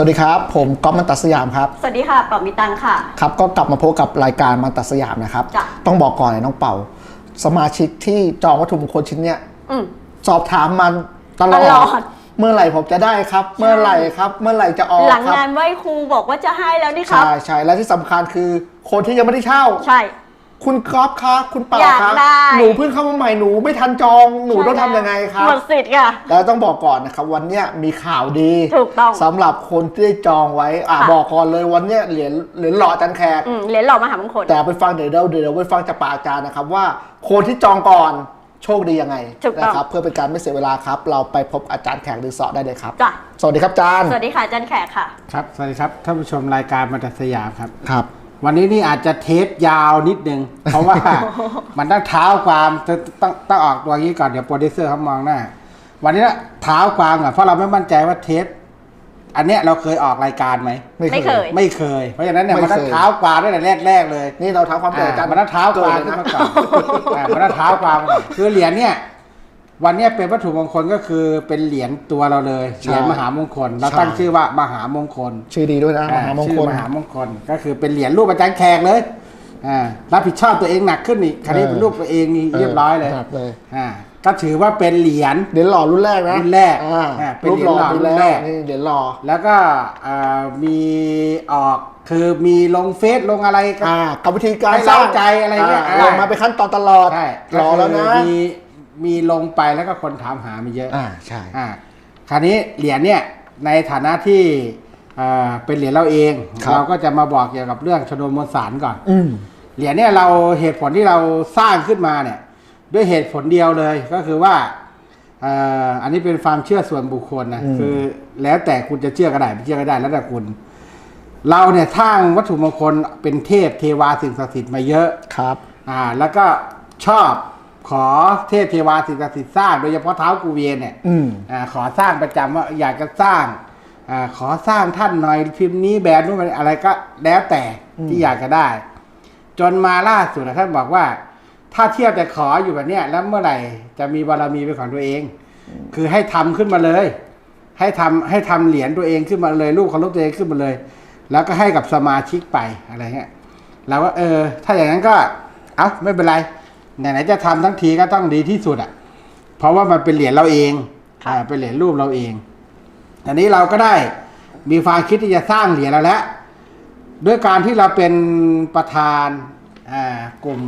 สวัสดีครับ ผมก๊อฟมันตัดสยามครับ สวัสดีค่ะเป่ามีตังค่ะ ครับก็กลับมาพบกับรายการมันตัดสยามนะครับจ้ะต้องบอกก่อนเลยน้องเป่า สมาชิกที่จองวัตถุมงคลชิ้นเนี้ยอืมสอบถามมันตลอดตลอดเมื่อไหร่ผมจะได้ครับ เมื่อไหร่ครับ เมื่อไหร่จะออกหลังครับงานไหว้ครูบอกว่าจะให้แล้วนี่ครับใช่ใช่และที่สำคัญคือคนที่ยังไม่ได้เช่าใช่ คุณก๊อฟคะคุณเป่าอยากคะได้ หนูเพิ่งเข้ามาใหม่หนูไม่ทันจองหนูต้องทำยังไงครับ หมดสิทธิ์ค่ะ แล้วต้องบอกก่อนนะครับวันเนี้ยมีข่าวดีถูกต้องสำหรับคนที่ได้จองไว้อะค่ะ บอกก่อนเลยวันเนี้ยเหรียญเหรียญหล่ออาจันแขก อืมเหรียญหล่อมหามงคล แต่ไปฟังเดี๋ยวเราเดี๋ยวไปฟังจากปากอาจารย์นะครับว่าคนที่จองก่อนโชคดียังไงถูกต้อง นะครับเพื่อเป็นการไม่เสียเวลาครับ เราไปพบอาจารย์แขกหรือสอได้เลยครับ จ้ะสวัสดีครับอาจารย์สวัสดีค่ะอาจันแขกค่ะ ครับ สวัสดีครับ ท่านผู้ชมรายการมาตัดสยามครับ ครับ วันนี้นี่อาจจะเทปยาวนิดนึง เพราะว่ามันต้องเท้าความต้องต้องต้องออกตัวนี้ก่อนเดี๋ยวโปรดิวเซอร์เขามองหน้า วันนี้นะเท้าความก่อนเพราะเราไม่มั่นใจว่าเทปอันเนี้ยเราเคยออกรายการไหมไม่เคย ไม่เคย เพราะฉะนั้นเนี่ยไม่มันต้องเคยเท้าความตั้งแต่แรกๆเลย นี่เราทำความเดือดอาจารย์มันต้องเท้าความเกิขึ้ดนเลยมาก่อนอ่ามันต้องเท้าความก่อนคือเหรียญเนี่ย วันเนี้ยเป็นวัตถุมงคลก็คือเป็นเหรียญตัวเราเลยใช่เหรียญมหามงคล เราใช่ตั้งชื่อว่ามหามงคล ชื่อดีด้วยนะมอ่าหามงชื่คอลมหามงคล ก็คือเป็นเหรียญรูปอาจารย์แขกเลยอ่ารับผิดชอบตัวเองหนักขึ้นอีกคราวนี้เออเป็นรูปตัวเองนี่เรียบร้อยเลยครับเลยอ่าก็ถือว่าเป็นเหรียญเหรียญหล่อรุ่นแรกนะรุ่นแรกอ่าอ่าเป็นรูปหล่อเหรีรุ่ยญนหล่อรุ่นแรแรกกนี่เหรียญหล่อแล้วก็อ่ามีออกคือมีลงเฟซลงอะไรก็อ่ากับวิธีการให้สร้างเร้าใจอะไรเงี้ยาลงมาเป็นขั้นตอนตลอดใช่หล่อแล้วนะก็คือมี มีลงไปแล้วก็คนถามหามีเยอะอ่าใช่อ่าคราวนี้เหรียญเนี่ยในฐานะที่อ่าเป็นเหรียญเราเองครับเราก็จะมาบอกเกี่ยวกับเรื่องชนวนมวลสารก่อนอืมเหรียญเนี่ยเราเหตุผลที่เราสร้างขึ้นมาเนี่ย ด้วยเหตุผลเดียวเลยก็คือว่าเอ่ออันนี้เป็นความเชื่อส่วนบุคคลนะอืมคือแล้วแต่คุณจะเชื่อก็ได้ไม่เชื่อก็ได้แล้วแต่คุณ เราเนี่ยสร้างวัตถุมงคลเป็นเทพเทวาสิ่งศักดิ์สิทธิ์มาเยอะครับ อ่า แล้วก็ชอบ ขอเทพเทวาสิ่งศักดิ์สิทธิ์สร้างโดยเฉพาะเท้ากูเวียนเนี่ยอืมอาขอสร้างประจำว่าอยากจะสร้างอาขอสร้างท่านหน่อยพิมพ์นี้แบบนู้นอะไรก็แล้วแต่ที่อยากจะได้ จนมาล่าสุดนะท่านบอกว่า ถ้าเทียบแต่ขออยู่แบบเนี้ยแล้วเมื่อไหร่จะมีบารมีเป็นของตัวเอง คือให้ทำขึ้นมาเลย ให้ทำให้ทำเหรียญตัวเองขึ้นมาเลยรูปของรูปตัวเองขึ้นมาเลย แล้วก็ให้กับสมาชิกไปอะไรเงี้ยเราว่าเออ ถ้าอย่างนั้นก็ เอ้าไม่เป็นไร ไหนๆจะทำทั้งทีก็ต้องดีที่สุดอะ เพราะว่ามันเป็นเหรียญเราเองค่ะอ่าเป็นเหรียญรูปเราเองอันนี้เราก็ได้มีความคิดที่จะสร้างเหรียญเราแล้วด้วยการที่เราเป็นประธานอ่ากลุ่ม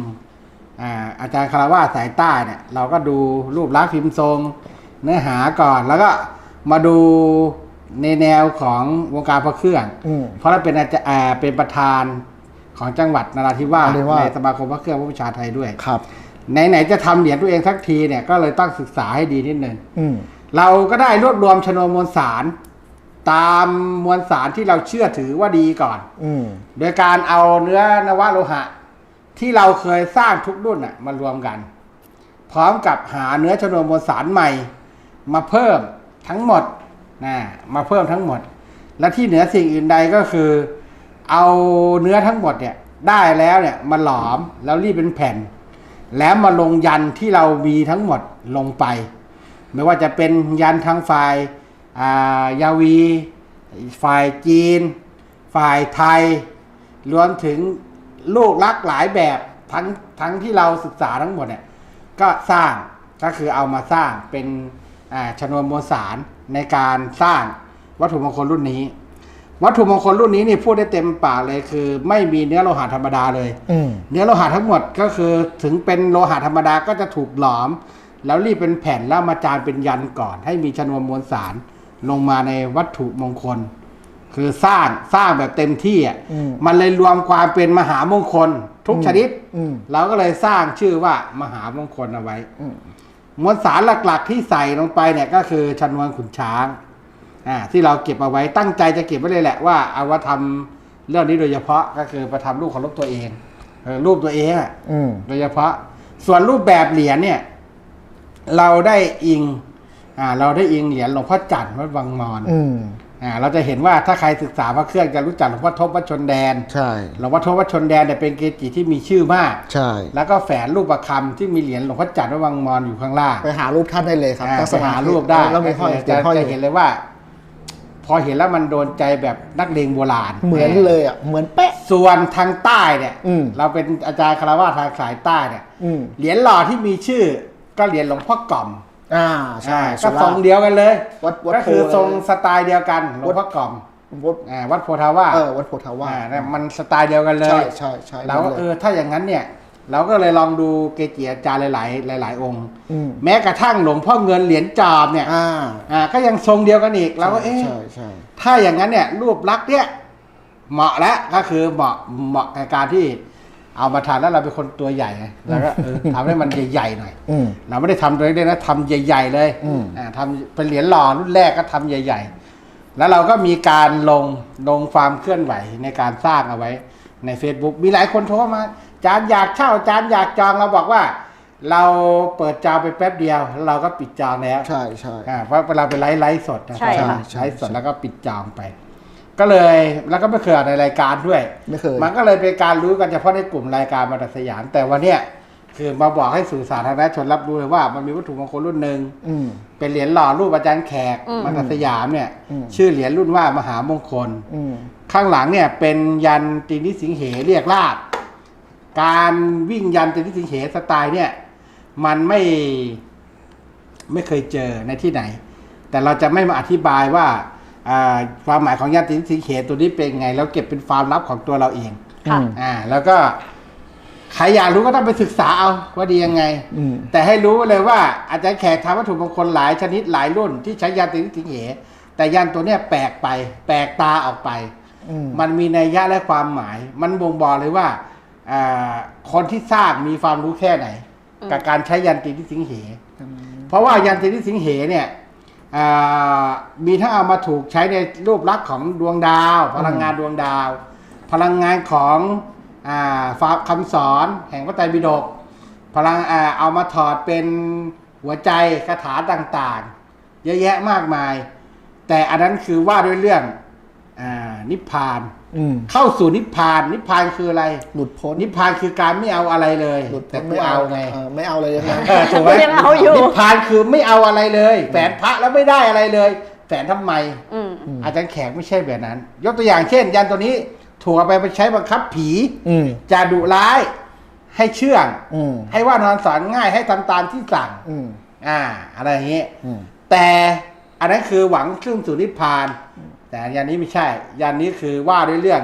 อ่าอาจารย์คารวะสายใต้เนี่ยเราก็ดูรูปลักษณ์พิมพ์ทรง เนื้อหาก่อนแล้วก็มาดูในแนวของวงการพระเครื่องอืมเพราะเราเป็นอาจารย์อ่าเป็นประธานของจังหวัดนราธิวาสนราธิวาสในสมาคมพระเครื่องพระบูชาไทยด้วยครับ ไหนๆจะทำเหรียญตัวเองสักทีเนี่ยก็เลยต้องศึกษาให้ดีนิดนึงอืมเราก็ได้รวบรวมชนวนมวลสารตามมวลสารที่เราเชื่อถือว่าดีก่อน อืมโดยการเอาเนื้อนวโลหะ ที่เราเคยสร้างทุกรุ่นน่ะมารวมกัน พร้อมกับหาเนื้อชนวนมวลสารใหม่ มาเพิ่มทั้งหมดนะมาเพิ่มทั้งหมด และที่เหนือสิ่งอื่นใดก็คือ เอาเนื้อทั้งหมดเนี่ย ได้แล้วเนี่ยมาหลอมแล้วรีบเป็นแผ่น แล้วมาลงยันที่เรามีทั้งหมดลงไป ไม่ว่าจะเป็นยันทางฝ่ายอ่ายาวี ฝ่ายจีน ฝ่ายไทย รวมถึงลูกลักหลายแบบทั้งทั้งที่เราศึกษาทั้งหมดเนี่ยก็สร้างก็คือเอามาสร้างเป็นอ่าชนวนมวลสารในการสร้างวัตถุมงคลรุ่นนี้ วัตถุมงคลรุ่นนี้นี่พูดได้เต็มปากเลยคือ ไม่มีเนื้อโลหะธรรมดาเลยอืมเนื้อโลหะทั้งหมดก็คือถึงเป็นโลหะธรรมดาก็จะถูกหลอม แล้วรีบเป็นแผ่นแล้วมาจานเป็นยันก่อน ให้มีชนวนมวลสารลงมาในวัตถุมงคล คือสร้างสร้างแบบเต็มที่อะอืมมันเลยรวมความเป็นมหามงคล ทุกชนิดอืมเราก็เลยสร้างชื่อว่ามหามงคลเอาไว้อืมมวลสารหลักๆที่ใส่ลงไปเนี่ยก็คือชนวนขุนช้าง อ่าที่เราเก็บเอาไว้ตั้งใจจะเก็บไว้เลยแหละว่าเอาว่าทำเรื่องนี้โดยเฉพาะก็คือประทำรูปของรูปตัวเองเออรูปตัวเองอะอืมโดยเฉพาะ ส่วนรูปแบบเหรียญเนี่ย เราได้อิง อ่า เราได้อิงเหรียญหลวงพ่อจันทร์วัดวังมอนอืมอ่าเราจะเห็นว่าถ้าใครศึกษาพระเครื่องจะรู้จักหลวงพ่อทบวัดชนแดนใช่หลวงพ่อทบวัดชนแดนเนี่ยเป็นเกจิที่มีชื่อมาก ใช่ แล้วก็แฝนรูปประคำที่มีเหรียญหลวงพ่อจันทร์วัดวังมอนอยู่ข้างล่างไปหารูปท่านได้เลยครับอ่าตั้งไปหารูปได้แล้วมีห้อยจะเขียนห้อยอจะยู่เห็นเลยว่าพ อเห็นแล้วมันโดนใจแบบนักเลงโบราณเหมือนเลยอะเหมือนเป๊ะ ส่วนทางใต้เนี่ยอืมเราเป็นอาจารย์คารวะทางสายใต้เนี่ยอืมเหรียญหล่อที่มีชื่อ ก็เหรียญหลวงพ่อกล่อมอ่าใช่อ่าสุก็ราทรงเดียวกันเลยวัดวัดก็คือโพทรงสไตล์เดียวกันหลวงพ่อกล่อมวัดอ่าวัดโพธาวาสเออวัดโพธาวาสอ่าเนี่ยมันสไตล์เดียวกันเลย ใช่ใช่ใช่เราก็นั่นลยเออถ้าอย่างนั้นเนี่ย เราก็เลยลองดูเกจิอาจารย์หลาย ๆ หลาย ๆ องค์ อืม แม้กระทั่งหลวงพ่อเงินเหรียญจอบเนี่ยอ่าอ่าก็ยังทรงเดียวกันอีกเราก็เอ๊ะ ใช่ใช่ ถ้าอย่างนั้นเนี่ยรูปลักษณ์เนี่ยเหมาะแล้วก็คือเหมาะเหมาะกับการที่เอามาทานแล้วเราเป็นคนตัวใหญ่ไงแล้วก็เออทำให้มันใหญ่ๆหน่อยอืมเราไม่ได้ทำตัวเล็กๆนะทำใหญ่ ๆ เลยอืม อ่าทำเป็นเหรียญหล่อรุ่นแรกก็ทำใหญ่ ๆ แล้วเราก็มีการลงลงความเคลื่อนไหวในการสร้างเอาไว้ใน Facebook มีหลายคนโทรมา จานอยากเช่าจานอยากจองเราบอกว่า เราเปิดจองไปแป๊บเดียวแล้วเราก็ปิดจองแล้วใช่ใช่อ่าเพราะเวลาไปไลฟ์ไลฟ์สดนะใช่ค่ะ ไลฟ์สดแล้วก็ปิดจองไป ก็เลยแล้วก็ไม่เคยอ่านในรายการด้วย ไม่เคย มันก็เลยเป็นการรู้กันเฉพาะในกลุ่มรายการมาตัดสยามแต่วันเนี้ยคือมาบอกให้สื่อสาธารณชนรับรู้เลยว่ามันมีวัตถุมงคลรุ่นหนึ่งอืมเป็นเหรียญหล่อรูปอาจารย์แขกอืมมาตัดสยามเนี่ยอืมชื่อเหรียญรุ่นว่ามหามงคลอืมข้างหลังเนี่ยเป็นยันตีนิสิงเหเรียกลาบ การวิ่งยันตีนิสิงเหสไตล์เนี่ยมันไม่ไม่เคยเจอในที่ไหน แต่เราจะไม่มาอธิบายว่าอ่าความหมายของยันตีนิสิงเหตัวนี้เป็นไง แล้วเก็บเป็นความลับของตัวเราเองค่ะอืมอ่า แล้วก็ใครอยากรู้ก็ต้องไปศึกษาเอาว่าดียังไงอืมแต่ให้รู้เลยว่าอาจารย์แขกทำวัตถุมงคลหลายชนิดหลายรุ่นที่ใช้ยันตีนิสิงเหแต่ยันตัวเนี้ยแปลกไป แปลกตาออกไปอืมมันมีนัยยะและความหมาย มันบ่งบอกเลยว่าอ่า คนที่สร้างมีความรู้แค่ไหนอืมกับการใช้ยันตีนิสิงเห เพราะว่ายันตีนิสิงเหเนี่ยอ่ามีทั้งเอามาถูกใช้ในรูปลักษณ์ของดวงดาว พลังงานดวงดาว พลังงานของอ่าฟ้าคำสอนแห่งพระไตรปิฎกพลังอ่าเอามาถอดเป็นหัวใจคาถาต่างๆ เยอะแยะมากมาย แต่อันนั้นคือว่าด้วยเรื่องอา นิพพานอืมเข้าสู่นิพพาน นิพพานคืออะไร หลุดพ้นนิพพานคือการไม่เอาอะไรเลยหลุดแต่พ้นกูเอาไงเออไม่เอาเลยนะเออถูกไหมยังเอาอยู่นิพพานคือไม่เอาอะไรเลยแฝนพระแล้วไม่ได้อะไรเลยแฝนทำไมอืมมอาจารย์แขกไม่ใช่แบบนั้น ยกตัวอย่างเช่น ยันตัวนี้ถูกเอาไปไปใช้บังคับผีอืมจะดุร้าย ให้เชื่องอืมให้ว่านอนสอนง่ายให้ทำตามที่สั่งอืมอ่า อะไรอย่างเงี้ยอืมแต่อันนั้นคือหวังขึ้นสู่นิพพาน แต่ยันนี้ไม่ใช่ยันนี้คือว่าด้วยเรื่อง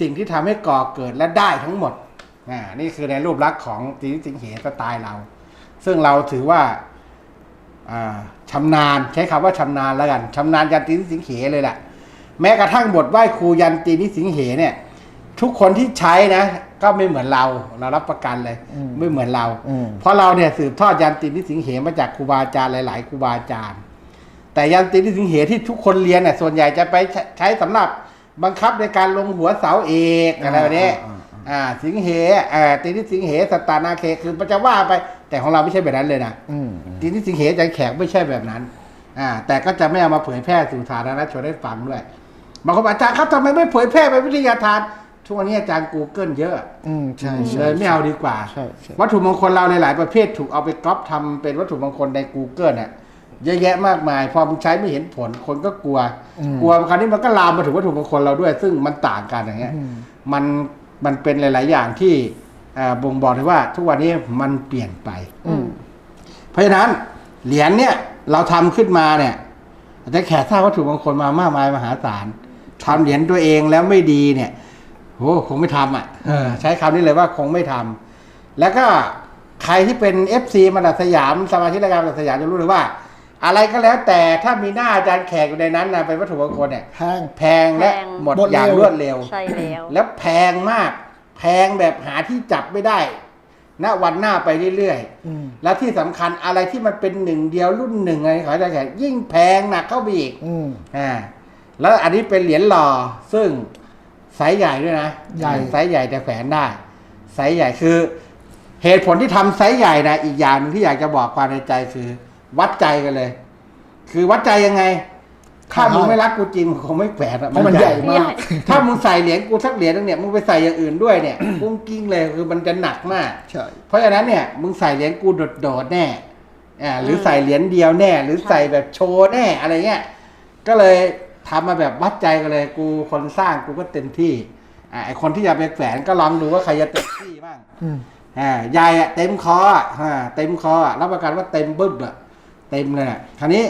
สิ่งที่ทำให้ก่อเกิดและได้ทั้งหมดอ่านี่คือในรูปลักษณ์ของตีนิสิงเหสไตล์เรา ซึ่งเราถือว่าอ่าชำนาญใช้คำว่าชำนาญแล้วกันชำนาญยันตีนิสิงเหเลยแหละแม้กระทั่งบทไหว้ครูยันตีนิสิงเหเนี่ย ทุกคนที่ใช้นะ ก็ไม่เหมือนเราเรารับประกันเลยอืมไม่เหมือนเราอืมเพราะเราเนี่ยสืบทอดยันตินิสิงเหมาจากครูบาอาจารย์หลาย ๆครูบาอาจารย์ แต่ยันตินิสิงเหที่ทุกคนเรียนเนี่ยส่วนใหญ่จะไปใช้ใช้สำหรับบังคับในการลงหัวเสาเอกอะไรแบบนี้อ่าอ่าสิงเหอ่าตินิสิงเหสตตานาเคคือมันจะว่าไป แต่ของเราไม่ใช่แบบนั้นเลยนะอืมตินิสิงเหอาจารย์แขกไม่ใช่แบบนั้นอ่าแต่ก็จะไม่เอามาเผยแพร่สู่สาธารณชนได้ฟังด้วยบางคนบอกอาจารย์ครับทำไมไม่เผยแพร่เป็นวิทยาทานทุกวันนี้อาจารย์ Google เยอะอืมใช่ใช่เลยไม่เอาดีกว่าใช่ใช่วัตถุมงคลเราหลายๆประเภทถูกเอาไปก๊อปทำเป็นวัตถุมงคลใน Google เนี่ย เยอะแยะมากมาย พอมึงใช้ไม่เห็นผลคนก็กลัว กลัวคราวนี้มันก็ลามมาถึงวัตถุมงคลเราด้วย ซึ่งมันต่างกันอย่างเงี้ยอืมมันมันเป็นหลาย ๆ อย่างที่อ่าบ่งบอกเลยว่า ทุกวันนี้มันเปลี่ยนไปอืมเพราะฉะนั้นเหรียญเนี่ย เราทำขึ้นมาเนี่ยอาจจะแขกสร้างวัตถุมงคลมามากมายมหาศาลทำเหรียญตัวเองแล้วไม่ดีเนี่ยโหคงไม่ทำอะเออใช้คำนี้เลยว่าคงไม่ทำแล้วก็ใครที่เป็น FC มาดัสยามสมาชิกรายการมาดัสยามจะรู้เลยว่า อะไรก็แล้วแต่ถ้ามีหน้าอาจารย์แขกอยู่ในนั้นนะเป็นวัตถุมงคลเนี่ยแพง แพงและแพง หมดหมดอย่างเร็ว รวดเร็ว ใช่แล้ว แล้วแพงมาก แพงแบบหาที่จับไม่ได้ณวันหน้าไปเรื่อยอืมๆแล้วที่สำคัญอะไรที่มันเป็นหนึ่งเดียวรุ่นหนึ่งอะไรขอจะแข่ยิ่งแพงหนักเข้าไปอีกอืม อ่าแล้วอันนี้เป็นเหรียญหล่อซึ่งไซส์ใหญ่ด้วยนะใหญ่ ไซส์ใหญ่แต่แขวนได้ไซส์ใหญ่คือ เหตุผลที่ทำไซส์ใหญ่นะอีกอย่างหนึงที่อยากจะบอกความในใจคือ วัดใจกันเลย คือวัดใจยังไง ถ้ามึงไม่รักกูจริงมึงคงไม่แขวนอะเพราะมันใหญ่มาก ถ้ามึงใส่เหรียญกูสักเหรียญนึงเนี่ยมึงไปใส่อย่างอื่นด้วยเนี่ยกุ้งกิ้งเลยคือมันจะหนักมากใช่เพราะฉะนั้นเนี่ยมึงใส่เหรียญกูโดดๆแน่อ่าหรือใส่เหรียญเดียวแน่ หรือใส่แบบโชว์แน่อะไรเงี้ยก็เลยทำมาแบบวัดใจกันเลย กูคนสร้างกูก็เต็มที่อ่าไอคนที่จะไปแขวนก็ลองดูว่าใครจะเต็มที่บ้างอืมอ่ายายอะเต็มคออะอ่าเต็มคออะรับประกันว่าเต็มบึ้บอะ เต็มเลยอะคราวนี้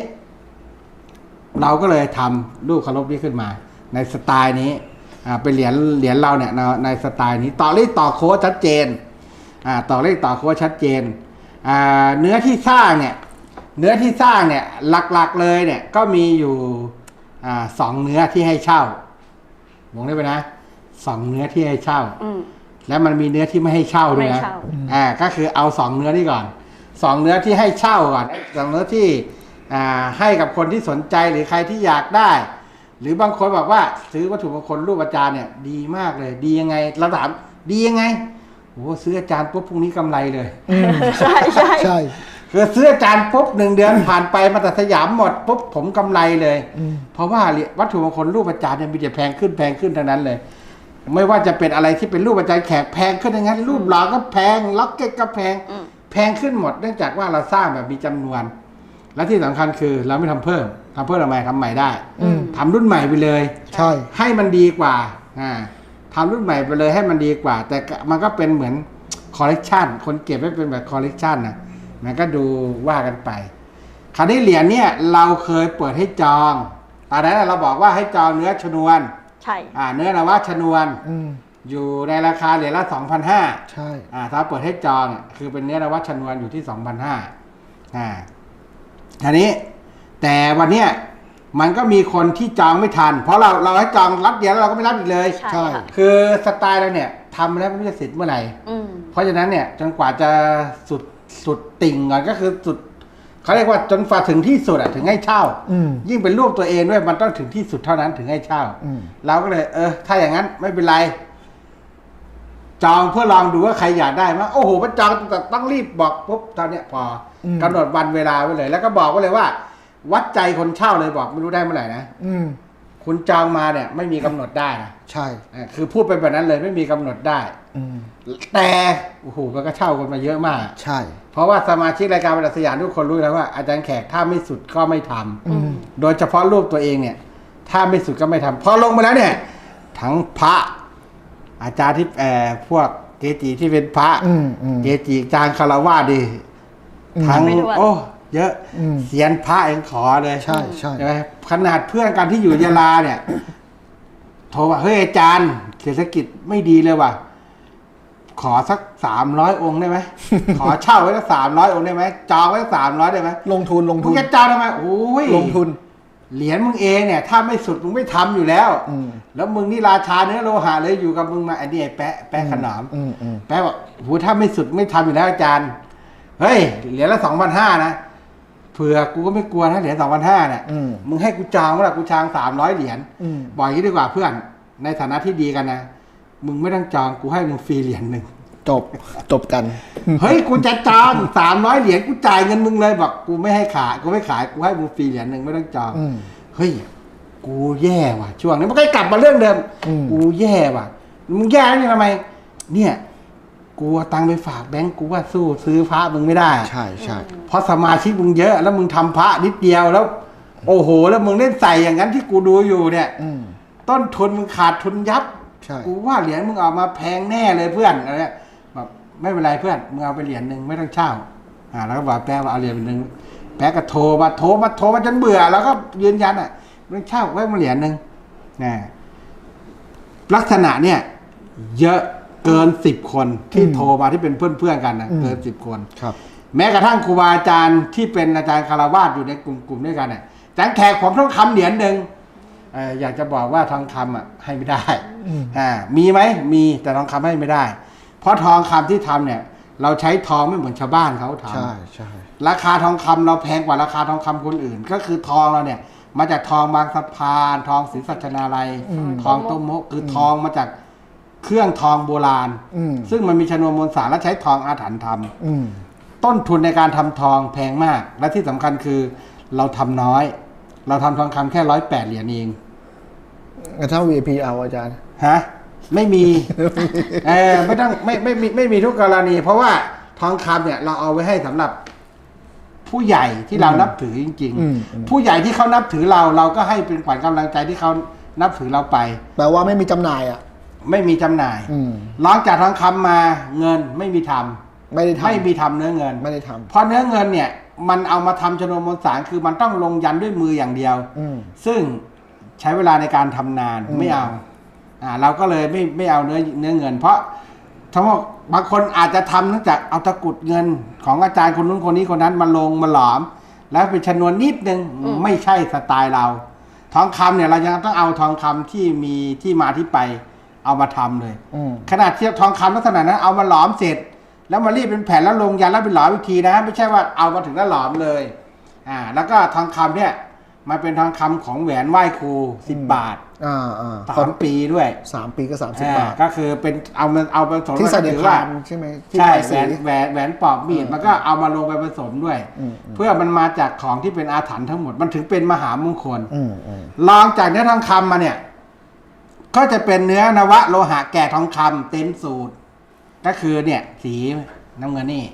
เราก็เลยทำรูปเคารพนี้ขึ้นมา ในสไตล์นี้อ่าเป็นเหรียญเหรียญเราเนี่ยในในสไตล์นี้ต่อเลขต่อโค้ดชัดเจนอ่าต่อเลขต่อโค้ดชัดเจนอ่าเนื้อที่สร้างเนี่ยเนื้อที่สร้างเนี่ยหลักๆเลยเนี่ยก็มีอยู่อ่าสองเนื้อที่ให้เช่ามองได้ไหมนะสองเนื้อที่ให้เช่าอืมแล้วมันมีเนื้อที่ไม่ให้เช่าด้วยนะไม่เช่าอ่าก็คือเอาสองเนื้อนี่ก่อน สองเนื้อที่ให้เช่าก่อนสองเนื้อที่อ่าให้กับคนที่สนใจหรือใครที่อยากได้ หรือบางคนบอกว่า ซื้อวัตถุมงคลรูปอาจารย์เนี่ยดีมากเลย ดียังไงเราถามดียังไงโอ้ซื้ออาจารย์ปุ๊บพรุ่งนี้กำไรเลยอืมใช่ใช่ใช่คือซื้ออาจารย์ปุ๊บหนึ่งเดือนผ่านไปมาแต่สยามหมดปุ๊บผมกำไรเลยอืมเพราะว่าวัตถุมงคลรูปอาจารย์เนี่ยมีแต่แพงขึ้นแพงขึ้นทั้งนั้นเลย ไม่ว่าจะเป็นอะไรที่เป็นรูปอาจารย์แขกแพงขึ้นทั้งนั้น รูปหล่อก็แพงล็อกเก็ตก็แพงอืมแพงขึ้นหมดเนื่องจากว่าเราสร้างแบบมีจำนวน และที่สำคัญคือเราไม่ทำเพิ่มทำเพิ่มทำไมทำใหม่ได้อืมทำรุ่นใหม่ไปเลย ใช่ ให้มันดีกว่าอ่าทำรุ่นใหม่ไปเลยให้มันดีกว่า แต่ก็มันก็เป็นเหมือนคอลเลกชันคนเก็บไว้เป็นแบบคอลเลกชันนะมันก็ดูว่ากันไป คราวนี้เหรียญเนี่ยเราเคยเปิดให้จองตอนนั้นเราบอกว่าให้จองเนื้อชนวน ใช่ อ่า เนื้อนวชนวน อืมอยู่ในราคาเหรียญละ 2,500ใช่อ่าถ้าเปิดให้จองเนี่ยคือเป็นเนื้อนวชนวนอยู่ที่ 2,500อ่าทีนี้ แต่วันเนี้ยมันก็มีคนที่จองไม่ทัน เพราะเราเราให้จองรับเดียวแล้วเราก็ไม่รับอีกเลย ใช่ค่ะ คือสไตล์เราเนี่ยทำแล้วไม่รู้จะเสร็จเมื่อไหร่ อืม เพราะฉะนั้นเนี่ยจนกว่าจะสุดสุดติ่งก่อนก็คือสุดเขาเรียกว่าจนฝ่าถึงที่สุดอะถึงให้เช่า อืม ยิ่งเป็นรูปตัวเองด้วยมันต้องถึงที่สุดเท่านั้นถึงให้เช่า อืม เราก็เลย เออ ถ้าอย่างนั้นไม่เป็นไร จองเพื่อลองดูว่าใครอยากได้มั้ยโอ้โหมันจองแต่ต้องรีบบอกปุ๊บตอนเนี้ยพออมกำหนดวันเวลาไว้เลย แล้วก็บอกไว้เลยว่า วัดใจคนเช่าเลยบอกไม่รู้ได้เมื่อไหร่นะอืมคุณจองมาเนี่ยไม่มีกำหนดได้นะใช่อ่าคือพูดไปแบบนั้นเลยไม่มีกำหนดได้อืมแต่โอ้โหมันก็เช่ากันมาเยอะมาก ใช่ เพราะว่าสมาชิกรายการบรรดาสยามทุกคนรู้แล้วว่าอาจารย์แขกถ้าไม่สุดก็ไม่ทำอืมโดยเฉพาะรูปตัวเองเนี่ย ถ้าไม่สุดก็ไม่ทำพอลงมาแล้วเนี่ย ทั้งพระ อาจารย์ที่เอ่อพวกเกจิที่เป็นพระอืมอืม เกจิจางคารวาสดีอืมทั้งไม่ถ้วนโอ้เยอะอืมเสียนพระเองขอเลยใช่ใช่ ไหมขนาดเพื่อนกันที่อยู่ยะลาเนี่ย โทรว่าเฮ้ยอาจารย์ เศรษฐกิจไม่ดีเลยว่ะ ขอสักสามร้อยองค์ได้ไหม ขอเช่าไว้สักสามร้อยองค์ได้ไหมจองไว้สามร้อยได้ไหมลงทุนลงมึทุงน จะจองทำไมโอ้ยลงทุน เหรียญมึงเองเนี่ย ถ้าไม่สุดมึงไม่ทำอยู่แล้ว อืม แล้วมึงนี่ราชาเนื้อโลหะเลยอยู่กับมึงมาไอ้นี่ไอ้แปะแปะขนอมอืมอืม แปะบอกโหถ้าไม่สุดไม่ทำอยู่แล้วอาจารย์ เฮ้ยเหรียญละสองพันห้านะเผื่อกูก็ไม่กลัวนะเหรียญสองพันห้าเนี่ยอืม มึงให้กูจองเมื่อไหร่กูจองสามร้อยเหรียญ อืม บอกอย่างนี้ดีกว่าเพื่อนในฐานะที่ดีกันนะ มึงไม่ต้องจองกูให้มึงฟรีเหรียญหนึ่ง จบจบกัน เฮ้ยกูจะจองสามร้อยเหรียญกูจ่ายเงินมึงเลยบอกกูไม่ให้ขายกูไม่ขายกูให้มึงฟรีเหรียญหนึ่งไม่ต้องจองอืมเฮ้ยกูแย่ว่ะช่วงนี้มันก็กลับมาเรื่องเดิมอืมกูแย่ว่ะมึงแย่นี่ทำไม เนี่ย กูเอาตังค์ไปฝากแบงก์กูว่าสู้ซื้อพระมึงไม่ได้ใช่ใช่เพราะสมาชิกมึงเยอะแล้วมึงทำพระนิดเดียวแล้ว โอ้โห แล้วมึงเล่นใส่อย่างนั้นที่กูดูอยู่เนี่ยอืมต้นทุนมึงขาดทุนยับใช่กูว่าเหรียญมึงออกมาแพงแน่เลยเพื่อนอะไรเนี่ยแบบ ไม่เป็นไรเพื่อนมึงเอาไปเหรียญหนึ่งไม่ต้องเช่า อ่าแล้วก็บอกแป๊ะว่าเอาเหรียญหนึ่งแป๊ะก็โทรมาโทรมาโทรมาจนเบื่อ แล้วก็ยืนยันอะไม่ต้องเช่าไว้มาเหรียญหนึ่งนะลักษณะเนี่ย เยอะเกินสิบคนที่อืมโทรมาที่เป็นเพื่อนๆกันนะอืมเกินสิบคนครับ แม้กระทั่งครูบาอาจารย์ที่เป็นอาจารย์คารวาสอยู่ในกลุ่มๆด้วยกันเนี่ยอาจารย์แขกผมต้องคำเหรียญหนึ่งเอ่ออยากจะบอกว่าทองคำอะให้ไม่ได้อ่ามีไหมมีแต่ทองคำให้ไม่ได้ เพราะทองคำที่ทำเนี่ย เราใช้ทองไม่เหมือนชาวบ้านเขาทำใช่ใช่ราคาทองคำเราแพงกว่าราคาทองคำคนอื่น ก็คือทองเราเนี่ย มาจากทองบางสะพาน ทองศรีสัชนาลัย ทองโตโมะคือทองมาจากเครื่องทองโบราณอืมซึ่งมันมีชนวนมวลสารและใช้ทองอาถรรพ์ทำอืมต้นทุนในการทำทองแพงมาก และที่สำคัญคือเราทำน้อย เราทำทองคำแค่ร้อยแปดเหรียญเองถ้า VIP เอาอาจารย์ ฮะ ไม่มีเออไม่ต้องไม่ไม่ไม่ไม่มีทุกกรณี เพราะว่าทองคำเนี่ยเราเอาไว้ให้สำหรับ ผู้ใหญ่ที่เรานับถือจริงอืมอืม ๆ ผู้ใหญ่ที่เขานับถือเรา เราก็ให้เป็นขวัญกำลังใจที่เขานับถือเราไป แปลว่าไม่มีจำหน่ายอะ ไม่มีจำหน่ายอืมร้องจากทองคำมาเงินไม่มีทำไม่ได้ทำไม่มีทำเนื้อเงิน ไม่ได้ทเพราะเนื้อเงินเนี่ย มันเอามาทำชนวนมวลสารคือมันต้องลงยันด้วยมืออย่างเดียวำอืม ซึ่งใช้เวลาในการทำนานอืมไม่เอา อ่าเราก็เลยไม่ไม่เอาเนื้อเนื้อเงิน เพราะทั้งหมดบางคนอาจจะทำเนื่องจากเอาตะกรุดเงินของอาจารย์คนนู้นคนนี้คนนั้นมาลงมาหลอม แล้วเป็นชนวนนิดนึงไม่ใช่สไตล์เรา ทองคำเนี่ยเรายังต้องเอาทองคำที่มีที่มาที่ไปเอามาทำเลย อืม ขนาดเทียบทองคำลักษณะนั้นเอามาหลอมเสร็จ แล้วมารีดเป็นแผ่นแล้วลงยันแล้วเป็นหลอมอีกทีนะ ไม่ใช่ว่าเอามาถึงแล้วหลอมเลยอ่าแล้วก็ทองคำเนี่ย มันเป็นทองคำของแหวนไหว้ครูสิบบาทอ่าอ่าสามปีด้วยสามปีก็สามสิบอ่าบาท ก็คือเป็นเอามันเอาไปผสมที่ใส่ในถือพาว่านใช่ไหมที่ใช่ใส่แหวสีนแหวนแหวนปอกมีดมันก็เอามาลงไปผสมด้วยอืมอืมเพื่อมันมาจากของที่เป็นอาถรรพ์ทั้งหมดมันถึงเป็นมหามงคลอืมอืมลองจากเนื้อทองคำมาเนี่ย ก็จะเป็นเนื้อนวะโลหะแก่ทองคำเต็มสูตร ก็คือเนี่ย สีน้ำเงินนี่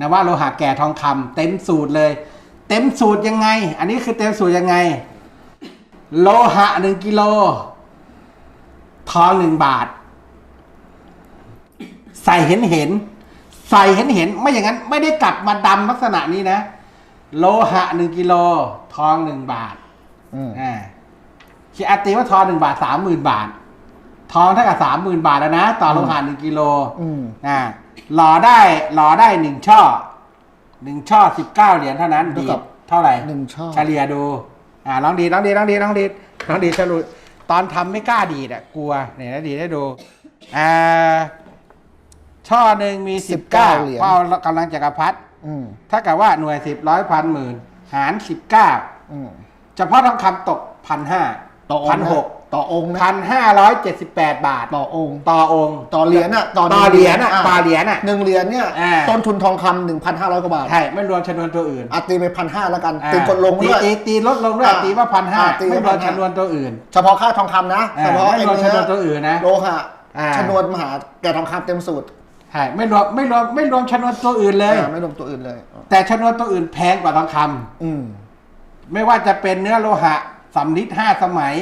นวะโลหะแก่ทองคำเต็มสูตรเลย เต็มสูตรยังไง อันนี้คือเต็มสูตรยังไง โลหะหนึ่งกิโล ทองหนึ่งบาท ใส่เห็นเห็น ใส่เห็นเห็น ไม่อย่างนั้น ไม่ได้กลับมาดำลักษณะนี้นะ โลหะหนึ่งกิโล ทองหนึ่งบาทอืมอ่าคิดอาตีว่าทองหนึ่งบาทสามหมื่นบาท ทองเท่ากับสามหมื่นบาทแล้วนะ ต่อโลหะหนึ่งกิโล อืมอ่าหล่อได้หล่อได้หนึ่งช่อ หนึ่งช่อสิบเก้าเหรียญเท่านั้นดีดเท่าไหร่หนึ่งช่อ เฉลี่ยดูอ่าลองดีดลองดีดลองดีดลองดีดลองดีดสรุปตอนทำไม่กล้าดีดอะกลัวเนี่ยนะดีดให้ดูอ่าช่อหนึ่งมีสิบเก้า19เหรียญเป้ากำลังจักรพรรดิอืมถ้ากับว่าหน่วยสิบร้อยพันหมื่นหารสิบเก้าอืม เฉพาะทองคำตกพันห้าต่อองพันค์นะหก ต่อองค์นะพันห้าร้อยเจ็ดสิบแปดบาทต่อองค์ต่อองค์ต่อเหรียญอะต่อเหรียญอะต่อเหรียญอะหนึ่งเหรียญเนี่ยอ่า ต้นทุนทองคำหนึ่งพันห้าร้อยกว่าบาทใช่ไม่รวมชนวนตัวอื่นอาตีไปพันห้าแล้วกันอ่าตีกดลงตีด้วย ตีตีลดลงด้วยอ่าตีว่าพันห้าอ่าตีไม่รวม1,500ชนวนตัวอื่น เฉพาะค่าทองคำนะอ่าเฉพาะไม่รวมไอ้ชนวนตัวอื่นนะโลหะอ่า ชนวนมหาแก่ทองคำเต็มสูตรใช่ไม่รวมไม่รวมไม่รวมชนวนตัวอื่นเลย อ่าไม่รวมตัวอื่นเลยแต่ชนวนตัวอื่นแพงกว่าทองคำอืม ไม่ว่าจะเป็นเนื้อโลหะสำลิดห้าสมัย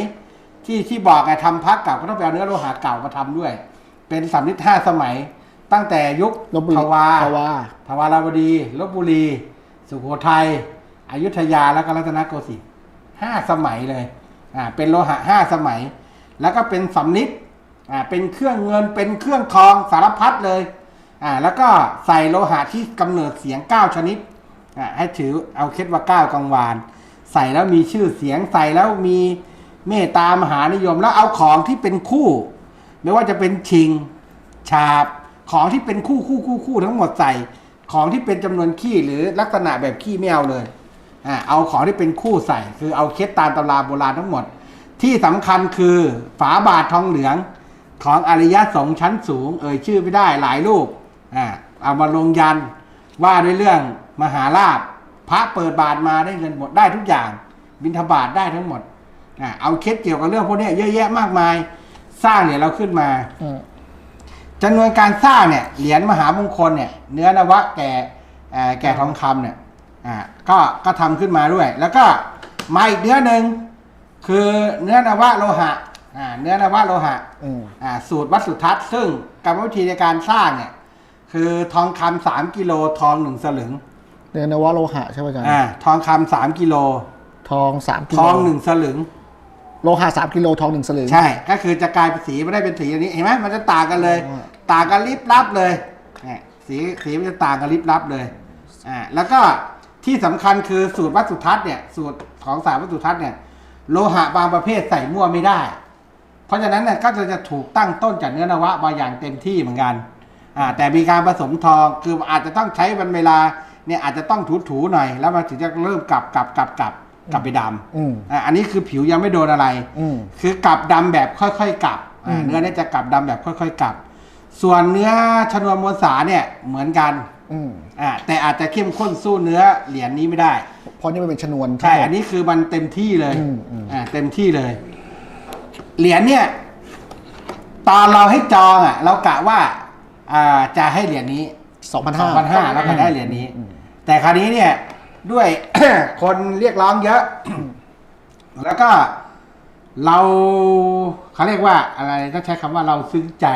ที่ที่บอกไงทำพักเก่าก็ต้องไปเอาเนื้อโลหะเก่ามาทำด้วย เป็นสำลิดห้าสมัย ตั้งแต่ยุคลพบุรีทวาทวาทวาราวดีลบบุรี สุโขทัยอยุธยาแล้วก็รัตนโกสินทร์ห้าสมัยเลยอ่าเป็นโลหะห้าสมัย แล้วก็เป็นสำลิดอ่าเป็นเครื่องเงินเป็นเครื่องทองสารพัดเลยอ่าแล้วก็ใส่โลหะที่กำเนิดเสียงเก้าชนิดอ่าให้ถือเอาเคล็ดว่าเก้ากังวาน ใส่แล้วมีชื่อเสียงใส่แล้วมี เมตตามหานิยม แล้วเอาของที่เป็นคู่ ไม่ว่าจะเป็นชิง ฉาบ ของที่เป็นคู่คู่คู่คู่ทั้งหมดใส่ ของที่เป็นจำนวนขี้หรือลักษณะแบบขี้ไม่เอาเลยอ่าเอาของที่เป็นคู่ใส่ คือเอาเคล็ดตามตำราโบราณทั้งหมด ที่สำคัญคือฝาบาททองเหลืองของอริยะสงฆ์ชั้นสูง เอ่ยชื่อไม่ได้หลายรูปอ่าเอามาลงยันว่าด้วยเรื่องมหาลาภพระเปิดบาทมาได้เงินหมดได้ทุกอย่าง บิณฑบาตได้ทั้งหมด อ่าเอาเคล็ดเกี่ยวกับเรื่องพวกเนี้ยเยอะแยะมากมาย สร้างเนี่ยเราขึ้นมาอืมจำนวนการสร้างเนี่ยเหรียญมหามงคลเนี่ย เนื้อนวะแก่เอ่อแก่ทองคำเนี่ยอ่าก็ก็ทำขึ้นมาด้วย แล้วก็มาอีกเนื้อหนึ่งคือเนื้อนวะโลหะอ่าเนื้อนวะโลหะ อืม อ่าสูตรวัดสุทัศน์ซึ่งกรรมวิธีในการสร้างเนี่ย คือทองคำสามกิโลทองหนึ่งสลึงเรียนนวโลหะใช่ไหมอาจารย์อ่าทองคำสามกิโล ทองสามกิทโลองหนึ่งสลึง โลหะสามกิโลทองหนึ่งสลึง ใช่ ก็คือจะกลายเป็นสีไม่ได้เป็นสีอันนี้ เห็นไหมมันจะต่างกันเลย อ๋อ ต่างกันลิบลับเลยเนี่ยสีสีมันจะต่างกันลิบลับเลย อ่า แล้วก็ที่สำคัญคือสูตรวัดสุทัศน์เนี่ย สูตรของสายวัดสุทัศน์เนี่ย โลหะบางประเภทใส่มั่วไม่ได้ เพราะฉะนั้นเนี่ยก็จะจะถูกตั้งต้นจากเนื้อนวะมาอย่างเต็มที่เหมือนกัน อ่า แต่มีการผสมทอง คืออาจจะต้องใช้วันเวลา เนี่ยอาจจะต้องถูๆหน่อย แล้วมันถึงจะเริ่มกลับกลับกลับกลับ กลับไปดำอืมอ่าอันนี้คือผิวยังไม่โดนอะไร อืมคือกลับดำแบบค่อยๆกลับอ่าอืม เนื้อเนี่ยจะกลับดำแบบค่อย ๆกลับ ส่วนเนื้อชนวนมวลสารเนี่ยเหมือนกันอืมอ่าแต่อาจจะเข้มข้นสู้เนื้อเหรียญนี้ไม่ได้ เพราะนี่มันเป็นชนวนใช่อันนี้คือมันเต็มที่เลยอืมอืม อ่าเต็มที่เลย เหรียญเนี่ย ตอนเราให้จองอะ เรากะว่า อ่าจะให้เหรียญนี้สองพันสห้าองพันห้าแล้วก็ได้เหรียญนี้ แต่คราวนี้เนี่ย ด้วย คนเรียกร้องเยอะ แล้วก็เราเขาเรียกว่าอะไรต้องใช้คำว่าเราซึ้งใจ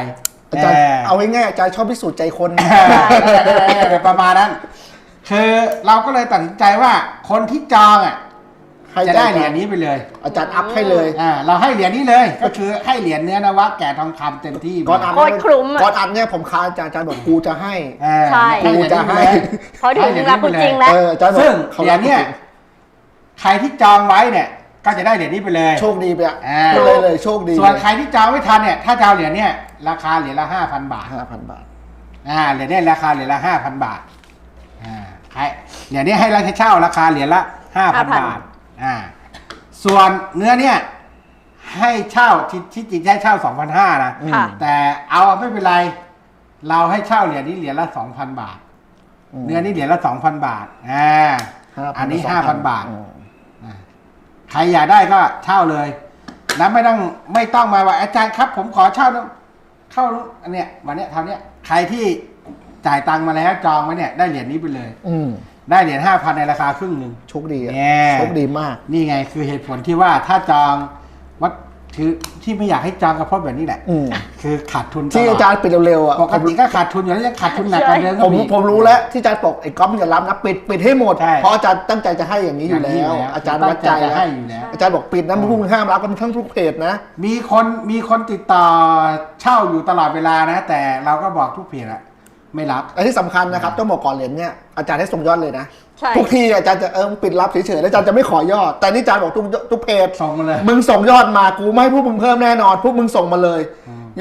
อาจารย์แต่เอาง่ายๆอาจารย์ชอบพิสูจน์ใจคนประมาณนั้น คือเราก็เลยตัดสินใจว่าคนที่จองอะ ให้จะได้เหรียญนี้ไปเลย อาจารย์อัพให้เลย อ่าเราให้เหรียญนี้เลยก็คือให้เหรียญเนื้อนวะแก่ทองคำเต็มที่ก่อนอัดโคตรคลุ้มอะ ก่อนอัดเนี่ยผมค้าอาจารย์อาจารย์บอกกูจะให้ อ่าใช่ให้เหรียญนี้ไปเลยพอถึงรับจริงแล้ว เอออาจารย์บอกซึ่งเขาเหรีรัยบญเนี่ยใครที่จองไว้เนี่ย ก็จะได้เหรียญนี้ไปเลย โชคดีไปอะอ่าพูดเลยเลยโชคดีส่วนใครที่จองไม่ทันเนี่ยถ้าจะเอาเหรียญเนี่ยราคาเหรียญละห้าพันบาท ห้าพันบาท อ่าเหรียญเนี่ยราคาเหรียญละห้าพันบาท อ่าใครเหรียญเนี้ให้ราคาเช่าราคาเหรียญละห้าพัน5,000 บาท อ่าส่วนเนื้อเนี่ยให้เช่าที่ที่จริงให้เช่าสองพันห้านะค่ะ แต่เอาไม่เป็นไร เราให้เช่าเหรียญนี้เหรียญละสองพันบาทอืมเนื้อนี้เหรียญละสองพันบาทอ่า5,000อันนี้กับห้าพัน2,000 บาท อืมอ่าใครอยากได้ก็เช่าเลยแล้วไม่ต้องไม่ต้องมาว่าอาจารย์ครับ ผมขอเช่านะเข้าอันเนี้ยวันเนี้ยทำเนี้ยใครที่จ่ายตังค์มาแล้วจองไว้เนี่ยได้เหรียญนี้ไปเลย อืม ได้เหรียญห้าพันในราคาครึ่งหนึ่ง โชคดีอะแน่โชคดีมาก นี่ไงคือเหตุผลที่ว่าถ้าจองวัดคือที่ไม่อยากให้จองก็เพราะแบบนี้แหละ อืม คือขาดทุนตลที่อาจารย์ปิดเร็วๆอะปกติก็ขาดทุนอยู่แล้วยังขาดทุนหนักกว่าเดิมผมก็ผมรู้แล้วที่อาจารย์บอกไอ้ก๊อฟมันจะรับนะปิดปิดให้หมด ใช่ เพราะอาจารย์ตั้งใจจะให้อย่างนี้อยู่แล้ว อาจารย์วัดใจจะแล้วให้อยู่แล้ว อาจารย์บอกปิดนะพวกมึงห้ามรับกันทั้งทุกเพจนะ มีคนมีคนติดต่อเช่าอยู่ตลอดเวลานะ แต่เราก็บอกทุกเพจอะ ไม่รับและที่สำคัญนะครับต้องบอกก่อนเหรียญเนี่ยอาจารย์ให้ส่งยอดเลยนะใช่ ทุกทีอาจารย์จะเออปิดรับเฉยๆแล้วอาจารย์จะไม่ขอยอด แต่นี่อาจารย์บอกทุกทุกเพจส่งมาเลย มึงส่งยอดมากูไม่ให้พวกมึงเพิ่มแน่นอนพวกมึงส่งมาเลย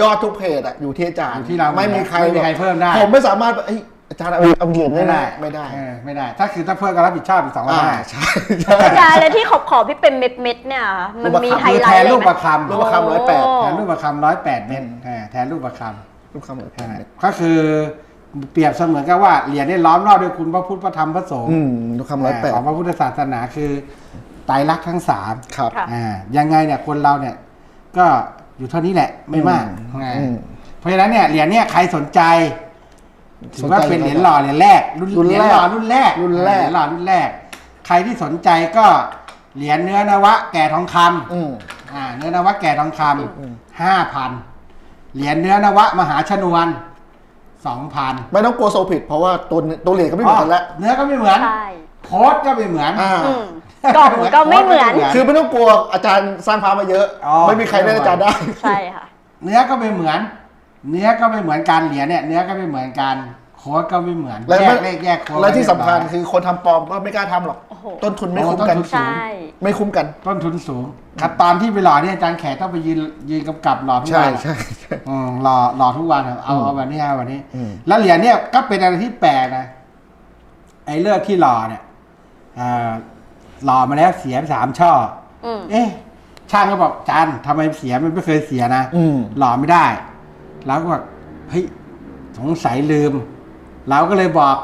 ยอดทุกเพจอะอยู่ที่อาจารย์อยู่ที่เราไม่มีใครไม่มีใครเพิ่มได้ ผมไม่สามารถเอ้ยอาจารย์เอาเอาเหรียญได้ไหมไม่ได้เออไม่ได้ ถ้าคือถ้าเพิ่มก็รับผิดชอบอีกสองพันอ่าห้าใช่ใช่ อาจารย์แล้วที่ขอบขอบๆที่เป็นเม็ดเม็ดๆเนี่ยค่ะมันมีไฮคือไลแทท์นอะไรรูปไหม ประคำรูปประคำร้อยแปดแทนรูปประคำร้อยแปดเมตรอ่าแทนรูปประคลูกคำเหมือนำกันอ่าก็คือ เปรียบเสมือนกับว่าเหรียญได้ล้อมรอบด้วยคุณพระพุทธพระธรรมพระสงฆ์อืมลูกคำร้อยแปดของพระพุทธศาสนาคือไตรลักษณ์ทั้งสามครับค่ะอ่ายังไงเนี่ยคนเราเนี่ย ก็อยู่เท่านี้แหละไม่มากอืมอ่าอืมเพราะฉะนั้นเนี่ยเหรียญเนี่ยใครสนใจถือว่าเป็นเหรียญหล่อเหรียญแรกรุ่นรุ่นเหรียญแรกหล่อรุ่นแรกรุ่นแรกเหรียญหล่อรุ่นแรก ใครที่สนใจก็เหรียญเนื้อนวะ แก่ทองคำอืมอ่า เนื้อนวะแก่ทองคอืมำห้าพันเหรียญเนื้อนวะมหาชนวน สองพันไม่ต้องกลัวโซผิด เพราะว่าตัวตัวเหรียญก็ไม่เหมือนกันแล้วเนื้อก็ไม่เหมือนใช่โค้ดก็ไม่เหมือน อ่า อืมกล่องก็ไม่เหมือน คือไม่ต้องกลัวอาจารย์สร้างพามาเยอะ อ๋อ ไม่มีใครเล่นอาจารย์ได้ ใช่ค่ะ เนื้อก็ไม่เหมือน เนื้อก็ไม่เหมือนกันเหรียญเนี่ยเนื้อก็ไม่เหมือนกันโค้ดก็ไม่เหมือนและแยไม่กเลขแยกโค้ดและที่สำคัญไว้เรียบร้อยคือคนทำปลอมก็ไม่กล้าทำหรอก โอ้โห ต้นทุนไม่โอ้คุ้มกันต้นทุนสูงใช่ ไม่คุ้มกัน ต้นทุนสูงครับตอนที่ไปหล่อเนี่ยอาจารย์แขกต้องไปยืนยืนกำกับหล่อทุกใช่วันอะ ใช่ใช่ อืมหล่อหล่อทุกวันอะเอาอืมเอาวันนี้เอาวันนี้ อืม แล้วเหรียญเนี่ยก็เป็นอะไรที่แปลกนะ ไอ้เลิกที่หล่อเนี่ยอ่าหล่อมาแล้วเสียไปสามช่ออืม เอ๊ะช่างก็บอกจันทำไมเสียมันไม่เคยเสียนะอืม หล่อไม่ได้เราก็บอกเฮ้ยสงสัยลืม เราก็เลยบอก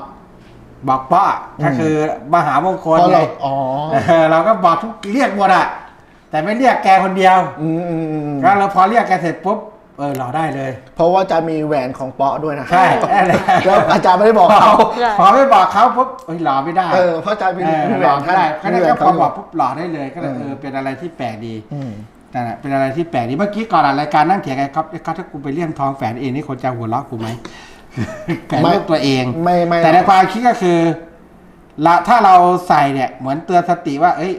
บอกป้าก็คือมหามงคลเพราะไงเราอ๋อเออเราก็บอกทุกเรียกหมดอะแต่ไม่เรียกแกคนเดียวอืมอืมอืมก็เราพอเรียกแกเสร็จปุ๊บเออหล่อได้เลย เพราะว่าอาจารย์มีแหวนของเปาะด้วยนะใช่นั่นแหละแล้วอาจารย์ไม่ได้บอกเขาใช่พอไม่บอกเขาปุ๊บเอ้ยหล่อไม่ได้เออเพราะอาจารย์มีเออมีแหหวล่อนไม่ท่านได้ก็มีได้แหวนก็พเขาออยู่ บอกปุ๊บหล่อได้เลยก็เลยเออเออเป็นอะไรที่แปลกดี อืม นั่นแหละเป็นอะไรที่แปลกดีเมื่อกี้ก่อนอ่านรายการนั่งเถียงกันครับก็ถ้ากูไปเลี่ยมทองแฝนเองนี่คนจะหัวเราะกูไหม แฝนรูปตัวเอง ไม่ไม่แต่ในความคิดก็คือละถ้าเราใส่เนี่ย เหมือนเตือนสติว่า เอ้ย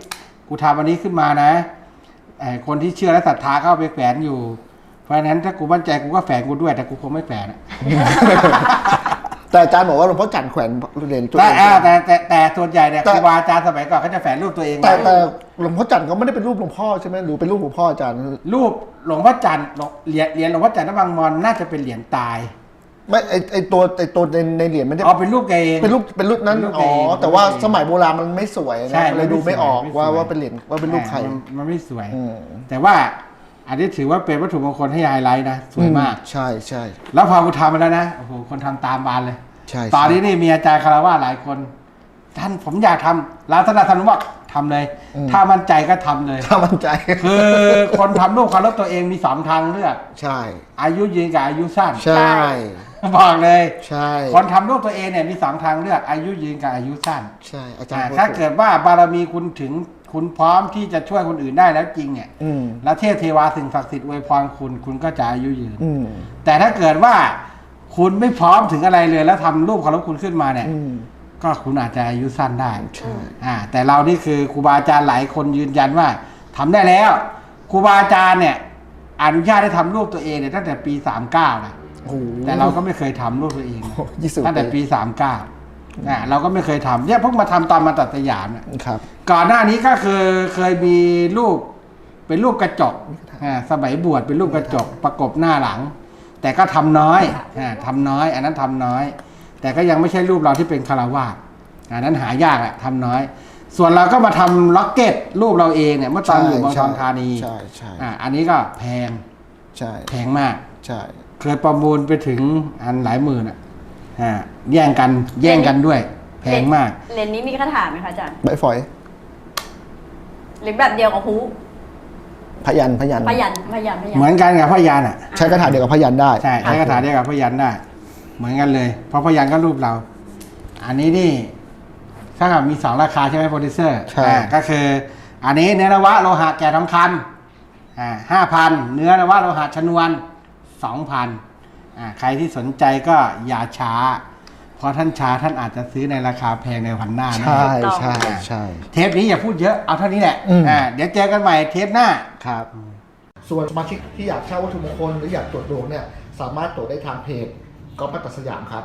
กูทำอันนี้ขึ้นมานะไอ้คนที่เชื่อและศรัทธาเข้าไปแฝนอยู่ เพราะฉะนั้นถ้ากูมั่นใจกูก็แฝนกูด้วย แต่กูคงไม่แฝนอะแต่อาจารย์บอกว่าหลวงพ่อจันทร์แขวนเหรียญตัวแต่เองอ่าแต่แต่แต่ส่วนใหญ่เนี่ยแต่ครูบาอาจารย์สมัยก่อนเขาจะแฝงรูปตัวเองแต่ไว้แต่หลวงพ่อจันทร์เขาไม่ได้เป็นรูปหลวงพ่อใช่ไหมหรือเป็นรูปหลวงพ่ออาจารย์รูปหลวงพ่อจันทร์หลวงเหรียญเหรียญหลวงพ่อจันทร์นบางมอนน่าจะเป็นเหรียญตาย ไม่ไอไอตัวไอตัวในในเหรียญไม่ได้อ๋อเป็นรูปแกเอง เป็นรูปเป็นรูปนั้นเป็นรูปอ๋อเองแต่ว่าเป็นรูปเองสมัยโบราณมันไม่สวยใช่นะเลยดูไม่ออกไม่สวย ว่าไม่สวยว่าเป็นเหรียญว่าเป็นรูปใคร อ่ามันมันไม่สวย อืม แต่ว่าอันนี้ถือว่าเป็นวัตถุมงคลให้ไฮไลท์นะสวยมาก ใช่ใช่ แล้วพอกูทำมาแล้วนะโอ้โหคนทำตามบานเลยใช่ตอนนี้นี่มีอาจารย์คารวะหลายคน ท่านผมอยากทำร้านธนาธานบอกทำเลยถ้ามั่นใจก็ทำเลย ถ้ามั่นใจคือคนทำรูปเคารพตัวเองมีสองทางเลือก ใช่ อายุยืนกับอายุสั้น ใช่ บอกเลยใช่คนทำรูปตัวเองเนี่ยมีสองทางเลือกอายุยืนกับอายุสั้นใช่อาจารอ่าย์พูดถ้าถูกเกิดว่าบารมีคุณถึงคุณพร้อมที่จะช่วยคนอื่นได้แล้วจริงเนี่ยอืมแล้วเทพเทวาสิ่งศักดิ์สิทธิ์อวยพรคุณคุณก็จะอายุยืนอืมแต่ถ้าเกิดว่าคุณไม่พร้อมถึงอะไรเลย แล้วทำรูปเคารพคุณขึ้นมาเนี่ยอืมก็คุณอาจจะอายุสั้นได้ใช่อ่า แต่เรานี่คือครูบาอาจารย์หลายคนยืนยันว่าทำได้แล้วครูบาอาจารย์เนี่ย อนุญาตให้ทำรูปตัวเองเนี่ยตั้งแต่ปีสามเก้านะ โอ้โห แต่เราก็ไม่เคยทำรูปตัวเองยี่สิบตั้งแต่ปีสามเก้าอ่าเราก็ไม่เคยทำเนี่ยเพิ่งมาทำตอนมาตัดสยามเนี่ย ครับ ก่อนหน้านี้ก็คือเคยมีรูปเป็นรูปกระจกอ่าสมัยบวชเป็นรูปกระจกประกบหน้าหลัง แต่ก็ทำน้อยอ่าทำน้อย อันนั้นทำน้อย แต่ก็ยังไม่ใช่รูปเราที่เป็นคารวาสอันนั้นหายากอะทำน้อย ส่วนเราก็มาทำล็อกเก็ตรูปเราเองเนี่ยเมื่อตอนอยู่เมืองทองธานีใช่ใช่ อ่าอันนี้ก็แพงใช่ แพงมาก ใช่ เคยประมูลไปถึงอันหลายหมื่นอะอ่าแย่งกันแย่งกันด้วย แพงมากเหรียญนี้มีคาถาไหมคะอาจารย์ใบฝอย หรือแบบเดียวกับฮูพยันพยัน พยันพยันพยันเหมือนกันกับพยานอะใช้คาถาเดียวกับพยันได้ ใช่ใช้คาถาเดียวกับพยันได้ เหมือนกันเลย เพราะพยันก็รูปเรา อันนี้นี่ถ้ากับมีสองราคาใช่ไหมโปรดิวเซอร์ใช่ อ่าก็คือ อันนี้เนื้อนวะโลหะแก่ทองคำอ่าห้าพันเนื้อนวะโลหะชนวน สองพันอ่าใครที่สนใจก็อย่าช้า เพราะท่านช้าท่านอาจจะซื้อในราคาแพงในวันหน้านะใช่ใช่ใช่ เทปนี้อย่าพูดเยอะเอาเท่านี้แหละอืม อ่าเดี๋ยวเจอกันใหม่เทปหน้า ครับ ส่วนสมาชิกที่อยากเช่าวัตถุมงคลหรืออยากตรวจดวงเนี่ย สามารถตรวจได้ทางเพจก๊อฟมัตตสยามครับ